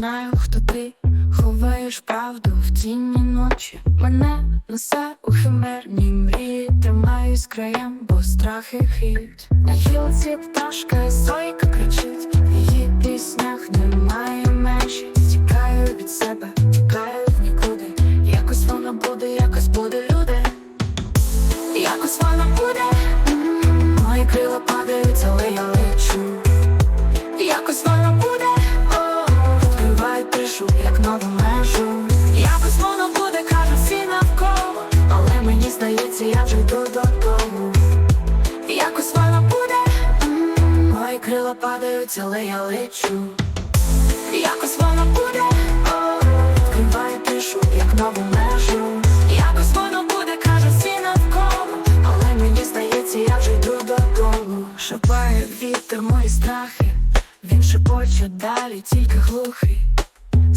знаю, хто ти ховаєш правду в тіні ночі. Мене несе у химерні мрії, тримаю з краєм, бо страх і хід. На гілці пташка зойка вже додому. Якось воно буде, мої крила падають, але я лечу. Якось воно буде, о, відкривай тишу, як нову межу. Якось воно буде, кажуть всі навколо, але мені здається, я вже йду додому. Шипає вітер мої страхи, він шепоче далі, тільки глухий.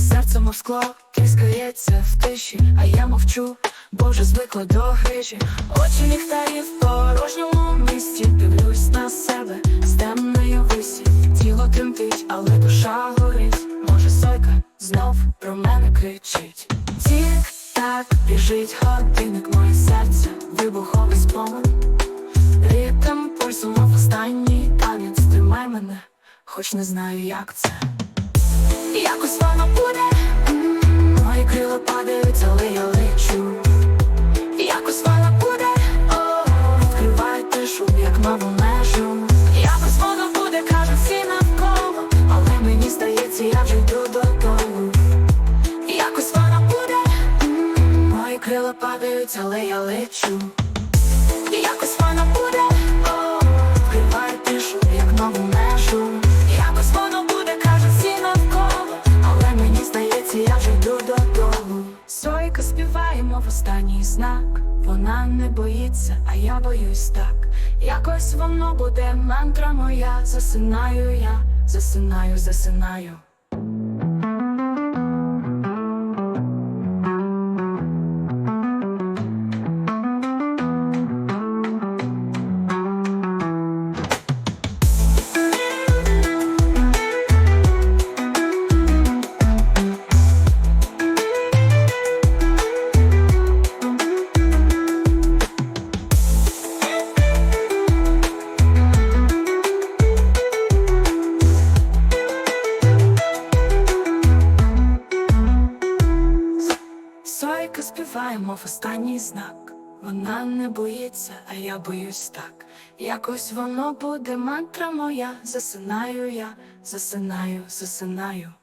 Серце мов скло, тріскається в тиші, а я мовчу, бо вже звикла до грижі. Очі ліхтарі в порожньому місті, дивлюсь на себе з темної висі. Тіло тремтить, але душа горить. Може, сойка знов про мене кричить. Тік так біжить годинник, моє серце, вибуховий спомин. Ритм пульсу, мов останній танець, тримай мене, хоч не знаю, як це. Якось воно буде, мої падають, але я лечу. Якось воно буде, о, відкривай тишу, як нову межу. Якось воно буде, кажуть всі навколо, але мені здається, я вже йду додому. Сойка співає, мов останній знак. Вона не боїться, а я боюсь так. Якось воно буде мантра моя. Засинаю я, засинаю, засинаю. Сойка співаємо в останній знак. Вона не боїться, а я боюсь так. Якось воно буде мантра моя. Засинаю я, засинаю, засинаю.